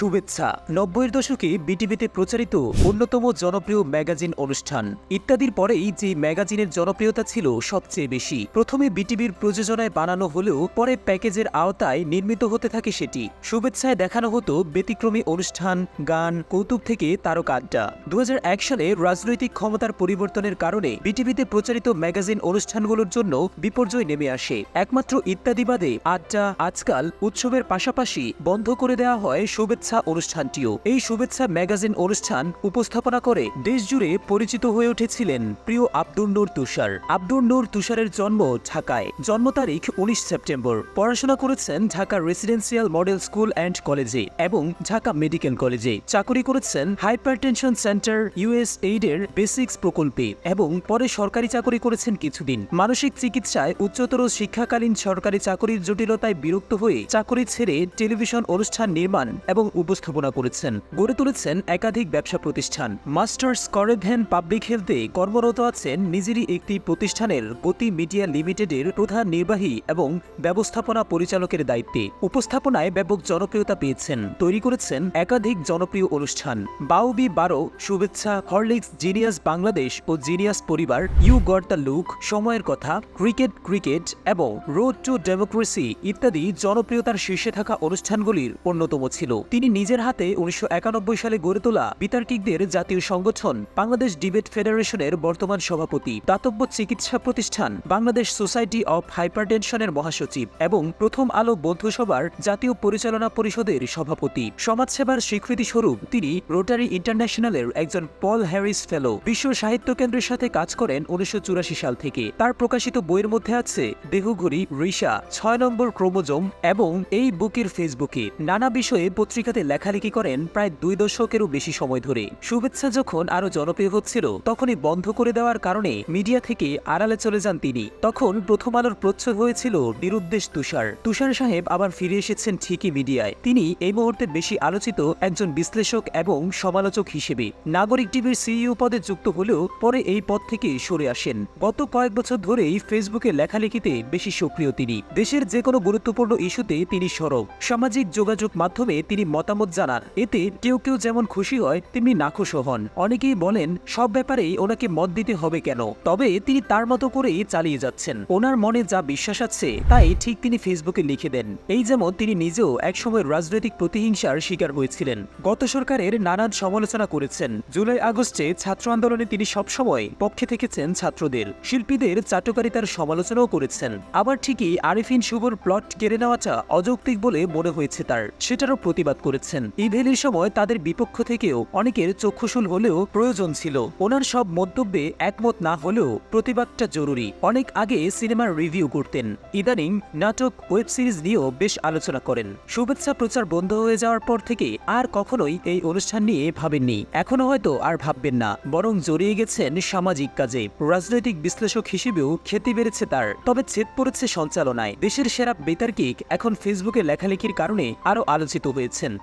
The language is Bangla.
শুভেচ্ছা। নব্বইয়ের দশকে বিটিভিতে প্রচারিত অন্যতম জনপ্রিয় ম্যাগাজিন অনুষ্ঠান। ইত্যাদির পরেই যে ম্যাগাজিনের জনপ্রিয়তা ছিল সবচেয়ে বেশি। প্রথমে বিটিভির প্রযোজনায় বানানো হলেও পরে প্যাকেজের আওতায় নির্মিত হতে থাকে সেটি। শুভেচ্ছায় দেখানো হতো ব্যতিক্রমী অনুষ্ঠান, গান, কৌতুক থেকে তারকা আড্ডা দু হাজার এক সালে রাজনৈতিক ক্ষমতার পরিবর্তনের কারণে বিটিভিতে প্রচারিত ম্যাগাজিন অনুষ্ঠানগুলোর জন্য বিপর্যয় নেমে আসে। একমাত্র ইত্যাদি বাদে আড্ডা, আজকাল, উৎসবের পাশাপাশি বন্ধ করে দেওয়া হয় শুভেচ্ছা অনুষ্ঠানটিও। এই শুভেচ্ছা ম্যাগাজিন অনুষ্ঠান উপস্থাপনা করে দেশজুড়ে পরিচিত হয়ে উঠেছিলেন প্রিয় আব্দুল নূর তুষার। আব্দুল নূর তুষারের জন্ম ঢাকায়। জন্ম তারিখ উনিশ সেপ্টেম্বর। পড়াশোনা করেছেন Dhaka residential model school and কলেজে এবং ঢাকা মেডিকেল কলেজে। চাকরি করেছেন হাইপারটেনশন সেন্টার ইউএস এইডের বেসিক্স প্রকল্পে এবং পরে সরকারি চাকরি করেছেন কিছুদিন। মানসিক চিকিৎসায় উচ্চতর শিক্ষাকালীন সরকারি চাকরির জটিলতায় বিরক্ত হয়ে চাকরি ছেড়ে টেলিভিশন অনুষ্ঠান নির্মাণ এবং উপস্থাপনা করেছেন। গড়ে তুলেছেন একাধিক ব্যবসা প্রতিষ্ঠান। মাস্টার্স করেভেন পাবলিক হেলথে কর্মরত আছেন নিজেরই একটি প্রতিষ্ঠানের গতি মিডিয়া লিমিটেডের প্রধান নির্বাহী এবং ব্যবস্থাপনা পরিচালকের দায়িত্বে। উপস্থাপনায় ব্যাপক জনপ্রিয়তা পেয়েছেন। তৈরি করেছেন একাধিক জনপ্রিয় অনুষ্ঠান। বাউবি বারো, শুভেচ্ছা, হরলিক্স, জিনিয়াস বাংলাদেশ ও জিনিয়াস পরিবার, ইউ গট দ্য লুক, সময়ের কথা, ক্রিকেট ক্রিকেট এবং রোড টু ডেমোক্রেসি ইত্যাদি জনপ্রিয়তার শীর্ষে থাকা অনুষ্ঠানগুলির অন্যতম ছিল। তিনি নিজের হাতে উনিশশো একানব্বই সালে গড়ে তোলা বিতার্কিকদের জাতীয় সংগঠন বাংলাদেশ ডিবেট ফেডারেশনের বর্তমান সভাপতি, দাতব্য চিকিৎসা প্রতিষ্ঠান বাংলাদেশ সোসাইটি অব হাইপারটেনশনের মহাসচিব এবং প্রথম আলো বন্ধুসভার জাতীয় পরিচালনা পরিষদের সভাপতি। সমাজসেবার স্বীকৃতি স্বরূপ তিনি রোটারি ইন্টারন্যাশনালের একজন পল হ্যারিস ফেলো। বিশ্ব সাহিত্য কেন্দ্রের সাথে কাজ করেন উনিশশো চুরাশি সাল থেকে। তার প্রকাশিত বইয়ের মধ্যে আছে দেহঘড়ি, রিসা, ছয় নম্বর ক্রোমোজোম এবং এই বুকের ফেসবুকে। নানা বিষয়ে পত্রিকাতে লেখালেখি করেন প্রায় দুই দশকেরও বেশি সময় ধরে। শুভেচ্ছা যখন আরও জনপ্রিয় হচ্ছিল, তখনই বন্ধ করে দেওয়ার কারণে মিডিয়া থেকে আড়ালে চলে যান তিনি। তখন প্রথম আলোর প্রচ্ছদ হয়েছিল নিরুদ্দেশ তুষার। তুষার সাহেব আবার ফিরে এসেছেন ঠিকই মিডিয়ায়। তিনি এই মুহূর্তে বেশি আলোচিত একজন বিশ্লেষক এবং সমালোচক হিসেবে। নাগরিক টিভির সিইও পদে যুক্ত হলেও পরে এই পদ থেকে সরে আসেন। গত কয়েক বছর ধরেই ফেসবুকে লেখালেখিতে বেশি সক্রিয় তিনি। দেশের যে কোনো গুরুত্বপূর্ণ ইস্যুতে তিনি সরব। সামাজিক যোগাযোগ মাধ্যমে তিনি মতামত জানান। এতে কেউ কেউ যেমন খুশি হয়, তেমনি নাখুশও হন। অনেকেই বলেন, সব ব্যাপারেই ওনাকে মত দিতে হবে কেন? তবে তিনি তার মতো করেই চালিয়ে যাচ্ছেন। ওনার মনে যা বিশ্বাস আছে, তাই ঠিক তিনি ফেসবুকে লিখে দেন। এই যেমন তিনি নিজেও একসময় রাজনৈতিক প্রতিহিংসার শিকার হয়েছিলেন। গত সরকারের নানান সমালোচনা করেছেন। জুলাই আগস্টে ছাত্র আন্দোলনে তিনি সবসময় পক্ষে থেকেছেন ছাত্রদের। শিল্পীদের চাটুকারিতার সমালোচনাও করেছেন। আবার ঠিকই আরিফিন শুভর প্লট কেড়ে নেওয়াটা অযৌক্তিক বলে মনে হয়েছে তার। সেটারও প্রতিবাদ করেছেন। ইভেলির সময় তাদের বিপক্ষ থেকেও অনেকের চক্ষুশূল হলেও প্রয়োজন ছিল। ওনার সব মন্তব্যে একমত না হলেও প্রতিবাদটা জরুরি। অনেক আগে সিনেমার রিভিউ করতেন। ইদানিং নাটক, ওয়েব সিরিজ নিয়েও বেশ আলোচনা করেন। শুভেচ্ছা প্রচার বন্ধ হয়ে যাওয়ার পর থেকে আর কখনোই এই অনুষ্ঠান নিয়ে ভাবেননি। এখনও হয়তো আর ভাববেন না। বরং জড়িয়ে গেছেন সামাজিক কাজে। রাজনৈতিক বিশ্লেষক হিসেবেও খ্যাতি বেড়েছে তার। তবে ছেদ পড়েছে সঞ্চালনায়। দেশের সেরা বেতার্কিক এখন ফেসবুকে লেখালেখির কারণে আরও আলোচিত হয়েছেন।